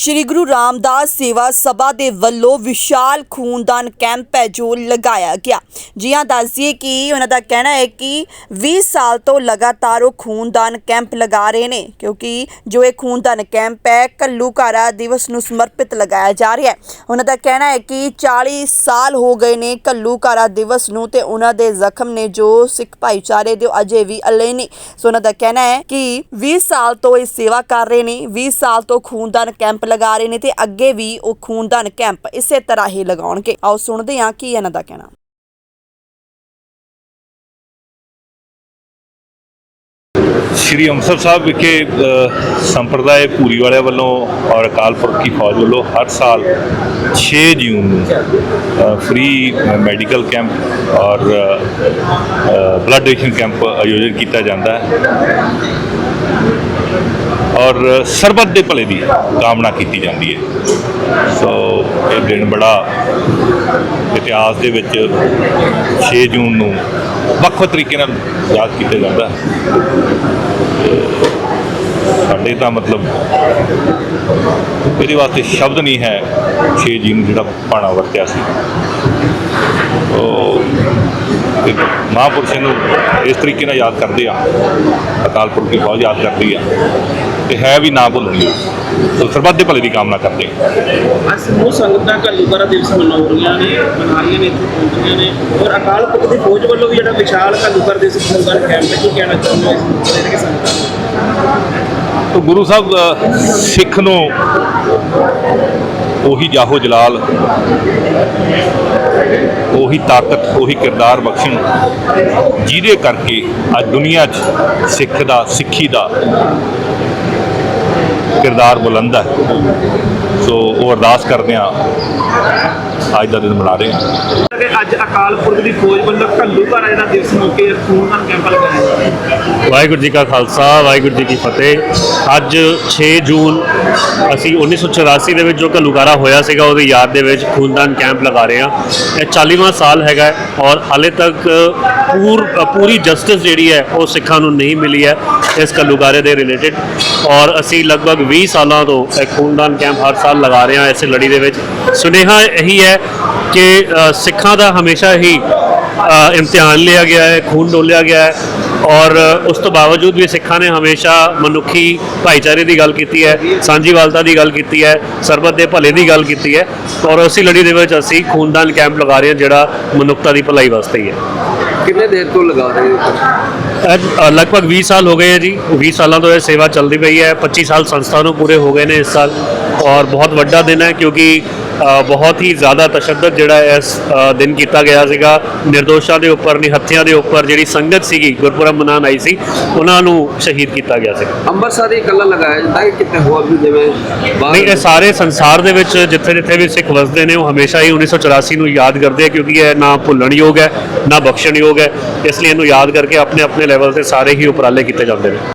ਸ਼੍ਰੀ ਗੁਰੂ ਰਾਮਦਾਸ ਸੇਵਾ ਸਭਾ ਦੇ ਵੱਲੋਂ ਵਿਸ਼ਾਲ ਖੂਨਦਾਨ ਕੈਂਪ ਹੈ ਜੋ ਲਗਾਇਆ ਗਿਆ। ਜੀ ਹਾਂ ਦੱਸਦੀਏ ਕਿ ਉਹਨਾਂ ਦਾ ਕਹਿਣਾ ਹੈ ਕਿ 20 ਸਾਲ ਤੋਂ ਲਗਾਤਾਰ ਉਹ ਖੂਨਦਾਨ ਕੈਂਪ ਲਗਾ ਰਹੇ ਨੇ, ਕਿਉਂਕਿ ਜੋ ਇਹ ਖੂਨਦਾਨ ਕੈਂਪ ਹੈ, ਘੱਲੂਘਾਰਾ ਦਿਵਸ ਨੂੰ ਸਮਰਪਿਤ ਲਗਾਇਆ ਜਾ ਰਿਹਾ ਹੈ। ਉਹਨਾਂ ਦਾ ਕਹਿਣਾ ਹੈ ਕਿ 40 ਸਾਲ ਹੋ ਗਏ ਨੇ ਘੱਲੂਘਾਰਾ ਦਿਵਸ ਨੂੰ ਤੇ ਉਹਨਾਂ ਦੇ ਜ਼ਖਮ ਨੇ ਜੋ ਸਿੱਖ ਭਾਈਚਾਰੇ ਦੇ ਉਹ ਅਜੇ ਵੀ ਅਲੇ ਨੇ। ਸੋ ਉਹਨਾਂ ਦਾ ਕਹਿਣਾ ਹੈ ਕਿ 20 ਸਾਲ ਤੋਂ ਇਹ ਸੇਵਾ ਕਰ ਰਹੇ ਨੇ 20 ਸਾਲ ਤੋਂ ਖੂਨਦਾਨ ਕੈਂਪ ਲਗਾ ਰਹੇ ਨੇ ਤੇ ਅੱਗੇ ਵੀ ਉਹ ਖੂਨਦਾਨ ਕੈਂਪ ਇਸੇ ਤਰ੍ਹਾਂ ਹੀ ਲਗਾਉਣਗੇ। ਆਓ ਸੁਣਦੇ ਹਾਂ ਕੀ ਇਹਨਾਂ ਦਾ ਕਹਿਣਾ। ਸ਼੍ਰੀ ਅੰਮ੍ਰਿਤਸਰ ਸਾਹਿਬ ਵਿਖੇ ਸੰਪਰਦਾਇ ਪੂਰੀ ਵਾਲਿਆਂ ਵੱਲੋਂ ਔਰ ਅਕਾਲ ਪੁਰਖ ਦੀ ਫੌਜ ਵੱਲੋਂ ਹਰ ਸਾਲ 6 ਜੂਨ ਨੂੰ ਫ੍ਰੀ ਮੈਡੀਕਲ ਕੈਂਪ ਔਰ ਬਲੱਡ ਡੋਨੇਸ਼ਨ ਕੈਂਪ ਆਯੋਜਿਤ ਕੀਤਾ ਜਾਂਦਾ ਹੈ। ਔਰ ਸਰਬੱਤ ਦੇ ਭਲੇ ਦੀ ਕਾਮਨਾ ਕੀਤੀ ਜਾਂਦੀ ਹੈ। ਸੋ ਇਹ ਦਿਨ ਬੜਾ ਇਤਿਹਾਸ ਦੇ ਵਿੱਚ 6 ਜੂਨ ਨੂੰ ਵੱਖ ਵੱਖ ਤਰੀਕੇ ਨਾਲ ਯਾਦ ਕੀਤਾ ਜਾਂਦਾ ਸਾਡੇ ਤਾਂ ਮਤਲਬ ਇਹਦੇ ਵਾਸਤੇ ਸ਼ਬਦ ਨਹੀਂ ਹੈ 6 ਜੀ ਨੂੰ ਜਿਹੜਾ ਪਾਣਾ ਵਰਤਿਆ ਸੀ। ਇੱਕ ਮਹਾਂਪੁਰਸ਼ ਨੂੰ ਇਸ ਤਰੀਕੇ ਨਾਲ ਯਾਦ ਕਰਦੇ ਆ। ਅਕਾਲ ਪੁਰਖ ਦੀ ਬਹੁਤ ਯਾਦ ਕਰਦੀ ਆ। ਤੇ ਹੈ ਵੀ ਨਾ ਭੁੱਲਣੀ ਸੋ ਸਰਬੱਤ ਦੇ ਭਲੇ ਦੀ ਕਾਮਨਾ ਕਰਦੇ ਆ। ਅੱਜ ਸਮੂਹ ਸੰਗਤਾਂ ਘੱਲੂਘਾਰਾ ਦਿਵਸ ਮਨਾ ਰਹੀਆਂ ਨੇ ਮਨਾ ਰਹੀਆਂ ਨੇ ਇੱਥੇ ਪਹੁੰਚੀਆਂ ਨੇ। ਔਰ ਅਕਾਲ ਪੁਰਖ ਦੀ ਫੌਜ ਵੱਲੋਂ ਵੀ ਜਿਹੜਾ ਵਿਸ਼ਾਲ ਘੱਲੂਘਾਰਾ ਦਿਵਸ ਖੂਨਦਾਨ ਕੈਂਪ ਹੈ ਕੀ ਕਹਿਣਾ ਚਾਹੁੰਦੇ ਹੋ ਇਸ ਮੌਕੇ ਤੇ ਕਿ ਸੰਗਤਾਂ ਨੂੰ? ਤੋ ਗੁਰੂ ਸਾਹਿਬ ਸਿੱਖ ਨੂੰ ਉਹੀ ਜਾਹੋ ਜਲਾਲ, ਉਹੀ ਤਾਕਤ, ਉਹੀ ਕਿਰਦਾਰ ਬਖਸ਼ਣ, ਜਿਹਦੇ ਕਰਕੇ ਅੱਜ ਦੁਨੀਆ 'ਚ ਸਿੱਖ ਦਾ, ਸਿੱਖੀ ਦਾ ਕਿਰਦਾਰ ਬੁਲੰਦ ਹੈ। ਸੋ ਉਹ ਅਰਦਾਸ ਕਰਦੇ ਆ ਅੱਜ ਦਾ ਦਿਨ ਮਨਾ ਰਹੇ ਹਾਂ। ਅੱਜ ਅਕਾਲ ਪੁਰਖ ਦੀ ਫੌਜ ਵੱਲੋਂ ਘੱਲੂਘਾਰਾ ਜਿਹੜਾ ਦਿਵਸ ਮੌਕੇ ਖੂਨਦਾਨ ਕੈਂਪ ਲਗਾਇਆ ਵਾਹਿਗੁਰੂ ਜੀ ਕਾ ਖਾਲਸਾ, ਵਾਹਿਗੁਰੂ ਜੀ ਕੀ ਫਤਿਹ। ਅੱਜ 6 ਜੂਨ, ਅਸੀਂ 1984 ਦੇ ਵਿੱਚ ਜੋ ਘੱਲੂਘਾਰਾ ਹੋਇਆ ਸੀਗਾ, ਉਹਦੀ ਯਾਦ ਦੇ ਵਿੱਚ ਖੂਨਦਾਨ ਕੈਂਪ ਲਗਾ ਰਹੇ ਹਾਂ। ਇਹ 40ਵਾਂ ਸਾਲ ਹੈਗਾ ਔਰ ਹਾਲੇ ਤੱਕ ਪੂਰ, ਪੂਰੀ ਜਸਟਿਸ ਜਿਹੜੀ ਹੈ, ਉਹ ਸਿੱਖਾਂ ਨੂੰ ਨਹੀਂ ਮਿਲੀ ਹੈ ਇਸ ਘੱਲੂਘਾਰੇ ਦੇ ਰਿਲੇਟਡ ਔਰ ਅਸੀਂ ਲਗਭਗ 20 ਸਾਲਾਂ ਤੋਂ ਇਹ ਖੂਨਦਾਨ ਕੈਂਪ ਹਰ ਸਾਲ ਲਗਾ ਰਹੇ ਹਾਂ ਇਸ ਲੜੀ ਦੇ ਵਿੱਚ। ਸੁਨੇਹਾ ਇਹੀ ਹੈ ਕਿ ਸਿੱਖਾਂ ਦਾ ਹਮੇਸ਼ਾ ਹੀ ਇਮਤਿਹਾਨ ਲਿਆ ਗਿਆ ਹੈ, ਖੂਨ ਡੋਲਿਆ ਗਿਆ ਹੈ। ਔਰ ਉਸ ਤੋਂ ਬਾਵਜੂਦ ਵੀ ਸਿੱਖਾਂ ਨੇ ਹਮੇਸ਼ਾ ਮਨੁੱਖੀ ਭਾਈਚਾਰੇ ਦੀ ਗੱਲ ਕੀਤੀ ਹੈ ਸਾਂਝੀਵਾਲਤਾ ਦੀ ਗੱਲ ਕੀਤੀ ਹੈ ਸਰਬੱਤ ਦੇ ਭਲੇ ਦੀ ਗੱਲ ਕੀਤੀ ਹੈ ਔਰ ਉਸੇ ਲੜੀ ਦੇ ਵਿੱਚ ਅਸੀਂ ਖੂਨਦਾਨ ਕੈਂਪ ਲਗਾ ਰਹੇ ਹਾਂ ਜਿਹੜਾ ਮਨੁੱਖਤਾ ਦੀ ਭਲਾਈ ਵਾਸਤੇ ਹੀ ਹੈ। ਕਿੰਨੇ ਦੇਰ ਤੋਂ ਲਗਾ ਰਹੇ ਹੋ ਅੱਜ ਲਗਭਗ 20 ਸਾਲ ਹੋ ਗਏ ਹੈ ਜੀ। 20 ਸਾਲਾਂ ਤੋਂ ਇਹ ਸੇਵਾ ਚੱਲਦੀ ਪਈ ਹੈ 25 ਸਾਲ ਸੰਸਥਾ ਨੂੰ ਪੂਰੇ ਹੋ ਗਏ ਨੇ ਇਸ ਸਾਲ। ਔਰ ਬਹੁਤ ਵੱਡਾ ਦਿਨ ਹੈ ਕਿਉਂਕਿ ਬਹੁਤ ਹੀ ਜ਼ਿਆਦਾ ਤਸ਼ੱਦਦ ਜਿਹੜਾ ਇਸ ਦਿਨ ਕੀਤਾ ਗਿਆ ਸੀਗਾ। ਨਿਰਦੋਸ਼ਾਂ ਦੇ ਉੱਪਰ ਨਿਹੱਥਿਆਂ ਦੇ ਉੱਪਰ ਜਿਹੜੀ ਸੰਗਤ ਸੀਗੀ ਗੁਰਪੁਰਬ ਮਨਾਉਣ ਆਈ ਸੀ ਉਹਨਾਂ ਨੂੰ ਸ਼ਹੀਦ ਕੀਤਾ ਗਿਆ ਸੀ। ਅੰਮ੍ਰਿਤਸਰ ਹੀ ਇਕੱਲਾ ਲਗਾਇਆ ਜਾਂਦਾ ਹੈ ਕਿਤੇ ਹੋਰ ਵੀ ਜਿਵੇਂ ਨਹੀਂ ਇਹ ਸਾਰੇ ਸੰਸਾਰ ਦੇ ਵਿੱਚ ਜਿੱਥੇ ਜਿੱਥੇ ਵੀ ਸਿੱਖ ਵਸਦੇ ਨੇ ਉਹ ਹਮੇਸ਼ਾ ਹੀ 1984 ਨੂੰ ਯਾਦ ਕਰਦੇ ਆ ਕਿਉਂਕਿ ਇਹ ਨਾ ਭੁੱਲਣਯੋਗ ਹੈ ਨਾ ਬਖਸ਼ਣਯੋਗ ਹੈ। ਇਸ ਲਈ ਇਹਨੂੰ ਯਾਦ ਕਰਕੇ ਆਪਣੇ ਆਪਣੇ ਲੈਵਲ ਤੇ ਸਾਰੇ ਹੀ ਉਪਰਾਲੇ ਕੀਤੇ ਜਾਂਦੇ ਨੇ।